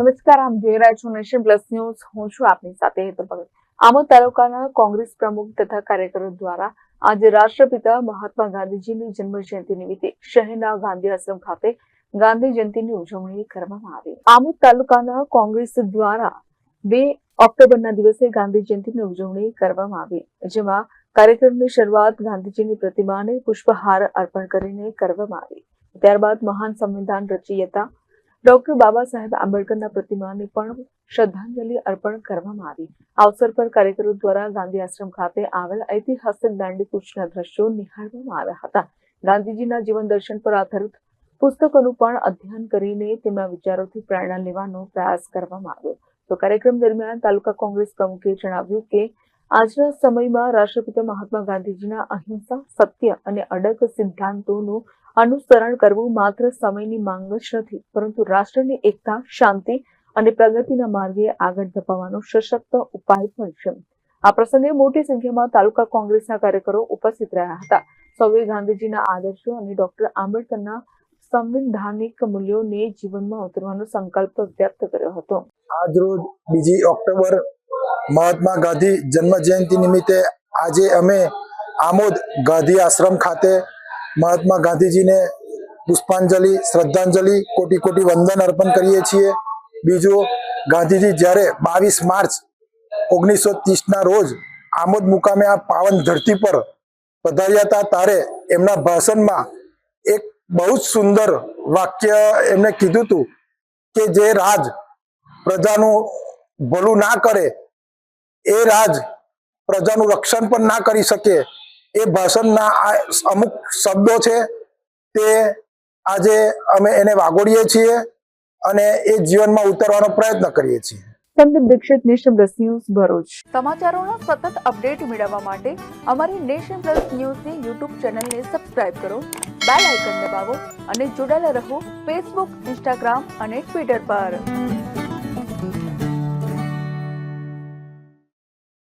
નમસ્કાર, આમ જોઈ રહ્યા છો નેશન પ્લસ ન્યૂઝ. હું છું આપની સાથે હેતુ ભગત આમોદ તાલુકાના કોંગ્રેસ પ્રમુખ તથા કાર્યકરો દ્વારા આજે રાષ્ટ્રપિતા મહાત્મા ગાંધીજીની જન્મ જયંતિ નિમિત્તે શહેરના ગાંધી આશ્રમ ખાતે ગાંધી જયંતિની ઉજવણી કરવામાં આવી. આમોદ તાલુકાના કોંગ્રેસ દ્વારા બે ઓક્ટોબરના દિવસે ગાંધી જયંતિની ઉજવણી કરવામાં આવી, જેમાં કાર્યક્રમની શરૂઆત ગાંધીજીની પ્રતિમાને પુષ્પહાર અર્પણ કરીને કરવામાં આવી. ત્યારબાદ મહાન સંવિધાન રચયિતા ડોક્ટર બાબા સાહેબ આંબેડકરના પ્રતિમાને પણ શ્રદ્ધાંજલિ અર્પણ કરવામાં આવી. આ અવસર પર કાર્યકરો દ્વારા ગાંધી આશ્રમ ખાતે આવેલ ઐતિહાસિક દાંડી કૂચના દ્રશ્યો નિહાળવામાં આવ્યા હતા. ગાંધીજીના જીવન દર્શન પર આધારિત પુસ્તકોનું પણ અધ્યયન કરીને તેમના વિચારોથી પ્રેરણા લેવાનો પ્રયાસ કરવામાં આવ્યો. તો કાર્યક્રમ દરમિયાન તાલુકા કોંગ્રેસ પ્રમુખે જણાવ્યું કે, આજના સમયમાં રાષ્ટ્રપિતા મહાત્મા ગાંધીજીના અહિંસા, સત્ય અને અડગ સિદ્ધાંતોનું અનુસરણ કરવું માત્ર સમયની માંગ જ નથી, પરંતુ રાષ્ટ્રની એકતા, શાંતિ અને પ્રગતિના માર્ગે આગળ ધપાવવાનો સશક્ત ઉપાય પણ છે. આ પ્રસંગે મોટી સંખ્યામાં તાલુકા કોંગ્રેસના કાર્યકરો ઉપસ્થિત રહ્યા હતા. સૌએ ગાંધીજીના આદર્શો અને ડોક્ટર આંબેડકરના સંવિધાનિક મૂલ્યોને જીવનમાં ઉતરવાનો સંકલ્પ વ્યક્ત કર્યો હતો. આજરોજ બીજી ઓક્ટોબર મહાત્મા ગાંધી જન્મ જયંતિ નિમિત્તે આજે અમે આમોદ ગાંધી આશ્રમ ખાતે મહાત્મા ગાંધીજીને પુષ્પાંજલિ, શ્રદ્ધાંજલિ, કોટી કોટી વંદન અર્પણ કરીએ છીએ. બીજું, ગાંધીજી જ્યારે બાવીસ માર્ચ ઓગણીસો ત્રીસના રોજ આમોદ મુકામે આ પાવન ધરતી પર પધાર્યા હતા, ત્યારે એમના ભાષણમાં એક બહુ જ સુંદર વાક્ય એમણે કીધું હતું કે જે રાજ પ્રજાનું ભલું ના કરે, એ રાજ પ્રજાનું રક્ષણ પણ ના કરી શકે એ ભાષણના આ અમુક શબ્દો છે તે આજે અમે એને વાગોડીએ છીએ અને એ જીવનમાં ઉતારવાનો પ્રયત્ન કરીએ છીએ. Sandeep Dixit nation plus news Bharuch. સમાચારોનો સતત અપડેટ મેળવવા માટે અમારી નેશન પ્લસ ન્યૂઝની યુટ્યુબ ચેનલને સબસ્ક્રાઇબ કરો બેલ આઇકન દબાવો અને જોડાયેલા રહો ફેસબુક ઇન્સ્ટાગ્રામ અને ટ્વિટર પર.